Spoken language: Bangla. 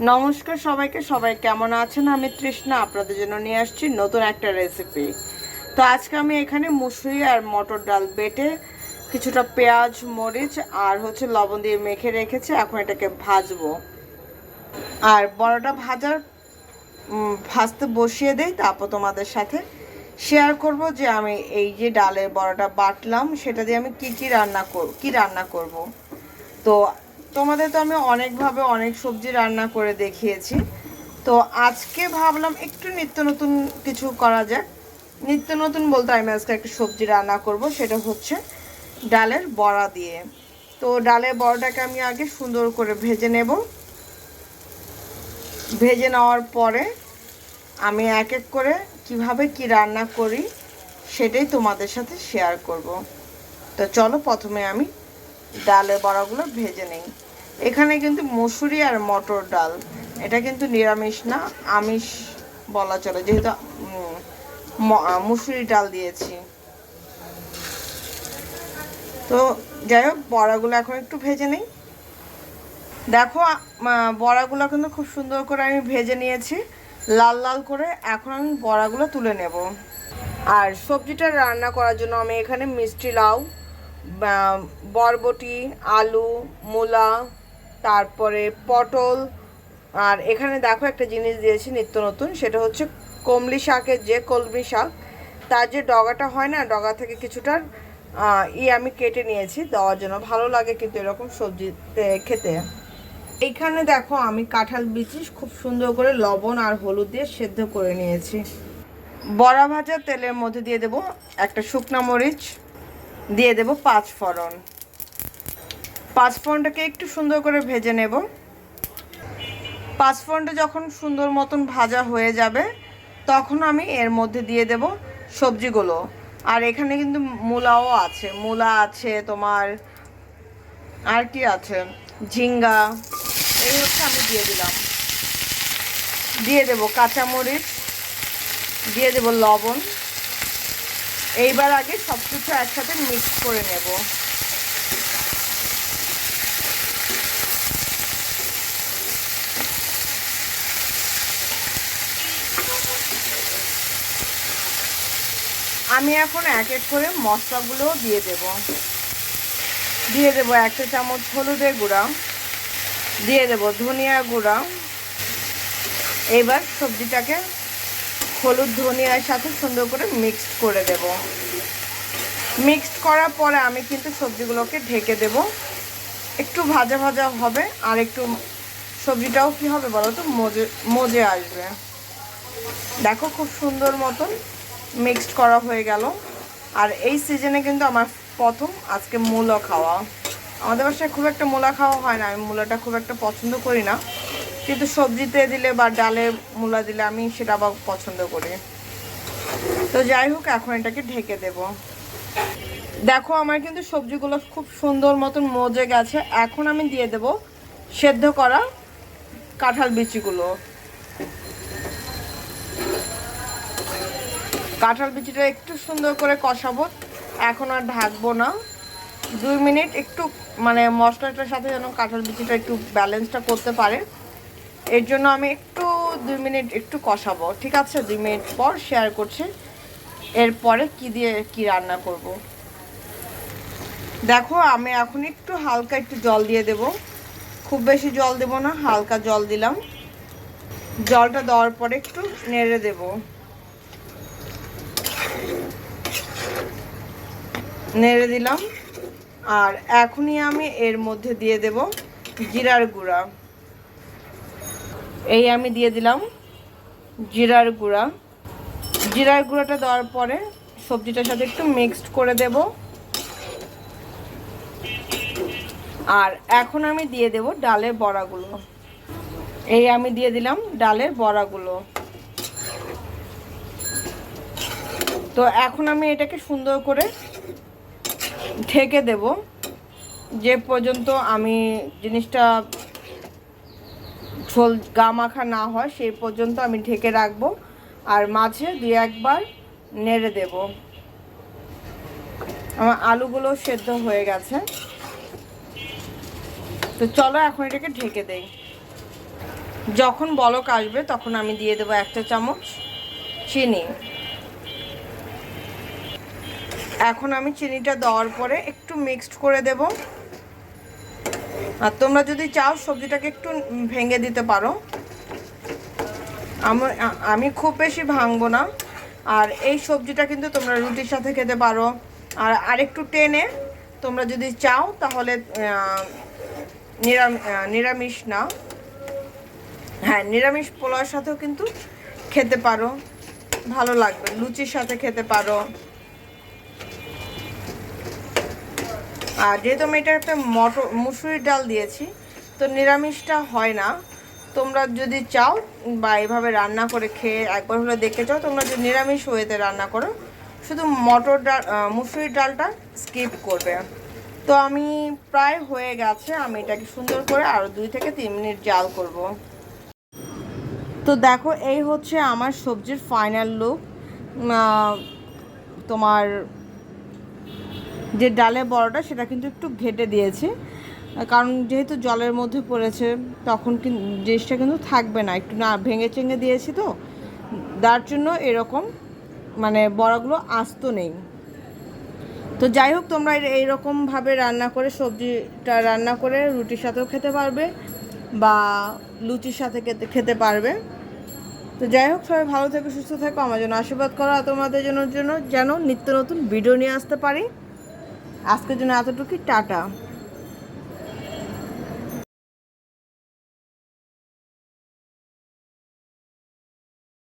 নমস্কার সবাইকে, সবাই কেমন আছেন? আমি তৃষ্ণা, আপনাদের জন্য নিয়ে আসছি নতুন একটা রেসিপি তো আজকে আমি এখানে মুসুরি আর মটর ডাল বেটে কিছুটা পেঁয়াজ, মরিচ আর হচ্ছে লবণ দিয়ে মেখে রেখেছি, এখন এটাকে ভাজবো। আর বড়টা ভাজার ভাজতে বসিয়ে দেই, তারপর তোমাদের সাথে শেয়ার করব যে আমি এই যে ডালের বড়াটা বাটলাম, সেটা দিয়ে আমি কি কি রান্না করব কি রান্না করব। তো তোমাদের তো আমি অনেকভাবে অনেক সবজি রান্না করে দেখিয়েছি। তো আজকে ভাবলাম একটু নিত্য নতুন কিছু করা যাক। নিত্য নতুন বলতে আমি আজকে একটা সবজি রান্না করব, সেটা হচ্ছে ডালের বড়া দিয়ে। তো ডালের বড়াটাকে আমি আগে সুন্দর করে ভেজে নেব। ভেজে নেওয়ার পরে আমি এক এক করে কীভাবে কি রান্না করি সেটাই তোমাদের সাথে শেয়ার করব। তো চলো প্রথমে আমি ডালের বড়াগুলো ভেজে নেই। এখানে কিন্তু মসুরি আর মটর ডাল। এটা কিন্তু নিরামিষ না, আমিষ বলা চলে। যেহেতু মুসুরি ডাল দিয়েছি। তো যাই হোক, বড়াগুলো এখন একটু ভেজে নেই। দেখো বড়াগুলো কিন্তু খুব সুন্দর করে আমি ভেজে নিয়েছি। লাল লাল করে এখন আমি বড়াগুলো তুলে নেব। আর সবজিটা রান্না করার জন্য আমি এখানে মিষ্টি লাউ বরবটি, আলু, মূলা তারপরে পটল আর এখানে দেখো একটা জিনিস দিয়েছি নিত্য নতুন সেটা হচ্ছে কমলি শাকের যে কলমি শাক তার যে ডগাটা হয় না ডগা থেকে কিছুটা আহ, ই আমি কেটে নিয়েছি দেওয়ার জন্য ভালো লাগে কিন্তু এরকম সবজিতে খেতে। এইখানে দেখো আমি কাঁঠাল বিচি খুব সুন্দর করে লবণ আর হলুদ দিয়ে সেদ্ধ করে নিয়েছি। বড়া ভাজা তেলের মধ্যে দিয়ে দেব একটা শুকনা মরিচ দিয়ে দেব পাঁচ ফোড়ন। পাঁচ ফোড়নটাকে একটু সুন্দর করে ভেজে নেব। পাঁচ ফোড়নটা যখন সুন্দর মতন ভাজা হয়ে যাবে, তখন আমি এর মধ্যে দিয়ে দেব সবজিগুলো। আর এখানে কিন্তু মূলাও আছে। মূলা আছে, তোমার আর কি আছে? ঝিঙ্গা, এই হচ্ছে আমি দিয়ে দিলাম। দিয়ে দেব কাঁচামরিচ, দিয়ে দেব লবণ। এইবার আগে সব কিছু একসাথে মিক্স করে নেব। আমি এখন এক এক করে মশলাগুলো দিয়ে দেব। দিয়ে দেব একটা চামচ হলুদের গুঁড়া, দিয়ে দেব ধনিয়া গুঁড়া। এবার সবজিটাকে হলুদ ধনিয়ার সাথে সুন্দর করে মিক্সড করে দেব। মিক্সড করার পরে আমি কিন্তু সবজিগুলোকে ঢেকে দেব। একটু ভাজা ভাজা হবে, আর একটু সবজিটাও কি হবে বলো তো? মজে মজে আসবে। দেখো খুব সুন্দর মতন মিক্সড করা হয়ে গেল। আর এই সিজনে কিন্তু আমার প্রথম আজকে মূলো খাওয়া। আমাদের বাসায় খুব একটা মূলা খাওয়া হয় না, আমি মূলাটা খুব একটা পছন্দ করি না। কিন্তু সবজিতে দিলে বা ডালে মূলা দিলে আমি সেটা আবার পছন্দ করি। তো যাই হোক, এখন এটাকে ঢেকে দেব। দেখো, আমার কিন্তু সবজিগুলো খুব সুন্দর মতন মজে গেছে। এখন আমি দিয়ে দেব সেদ্ধ করা কাঁঠাল বিচিগুলো। কাঁঠাল বিচিটা একটু সুন্দর করে কষাবো। এখন আর ঢাকবো না। দুই মিনিট একটু মানে মশলাটার সাথে যেন কাঁঠাল বিচিটা একটু ব্যালেন্সটা করতে পারে। এর জন্য আমি একটু, দুই মিনিট একটু কষাবো। ঠিক আছে? দুই মিনিট পর শেয়ার করছি। এরপরে কি দিয়ে কি রান্না করব। দেখো, আমি এখন একটু হালকা একটু জল দিয়ে দেব। খুব বেশি জল দেব না, হালকা জল দিলাম। জলটা দেওয়ার পরে একটু নেড়ে দেবো। নেড়ে দিলাম। আর এখনই আমি এর মধ্যে দিয়ে দেব জিরার গুঁড়া। এই আমি দিয়ে দিলাম জিরার গুঁড়া। জিরার গুঁড়াটা দেওয়ার পরে সবজিটার সাথে একটু মিক্সড করে দেব। আর এখন আমি দিয়ে দেব ডালের বড়াগুলো। এই আমি দিয়ে দিলাম ডালের বড়াগুলো। তো এখন আমি এটাকে সুন্দর করে ঢেকে দেব। যে পর্যন্ত আমি জিনিসটা ঝোল গা মাখা না হয়, সেই পর্যন্ত আমি ঢেকে রাখব আর মাঝে দুই একবার নেড়ে দেব। আমার আলুগুলো সেদ্ধ হয়ে গেছে। তো চলো এখন এটাকে ঢেকে দেই। যখন বলক আসবে তখন আমি দিয়ে দেবো একটা চামচ চিনি। এখন আমি চিনিটা দেওয়ার পরে একটু মিক্সড করে দেব। আর তোমরা যদি চাও সবজিটাকে একটু ভেঙে দিতে পারো। আমি খুব বেশি ভাঙবো না। আর এই সবজিটা কিন্তু তোমরা রুটির সাথে খেতে পারো। আর আরেকটু টেনে তোমরা যদি চাও তাহলে নিরামিষ না। হ্যাঁ নিরামিষ পোলাওর সাথেও কিন্তু খেতে পারো। ভালো লাগবে, লুচির সাথে খেতে পারো। আর যেহেতু আমি এটা একটা মটর, মুসুরির ডাল দিয়েছি, তো নিরামিষটা হয় না। তোমরা যদি চাও বা এভাবে রান্না করে খেয়ে একবার হলে দেখতে চাও তোমরা যদি নিরামিষ ওয়েতে রান্না করো, শুধু মটর ডাল মুসুরির ডালটা স্কিপ করবে। তো আমি প্রায় হয়ে গেছে, আমি এটাকে সুন্দর করে আরও দুই থেকে তিন মিনিট জাল করব। তো দেখো, এই হচ্ছে আমার সবজির ফাইনাল লুক তোমার যে ডালে বড়টা সেটা কিন্তু একটু ঘেটে দিয়েছি। কারণ যেহেতু জলের মধ্যে পড়েছে, তখন জিনিসটা কিন্তু থাকবে না। একটু না, ভেঙে চেঙে দিয়েছি তো। তার জন্য এরকম মানে বড়াগুলো আস্ত নেই। তো যাই হোক, তোমরা এইরকমভাবে রান্না করে সবজিটা রান্না করে রুটির সাথেও খেতে পারবে বা লুচির সাথে খেতে খেতে পারবে। তো যাই হোক, সবাই ভালো থেকো, সুস্থ থেকো। আমার জন্য আশীর্বাদ করো তোমাদের জন্য জন্য যেন নিত্য নতুন ভিডিও নিয়ে আসতে পারি। আজকের জন্য এতটুকুই টাটা।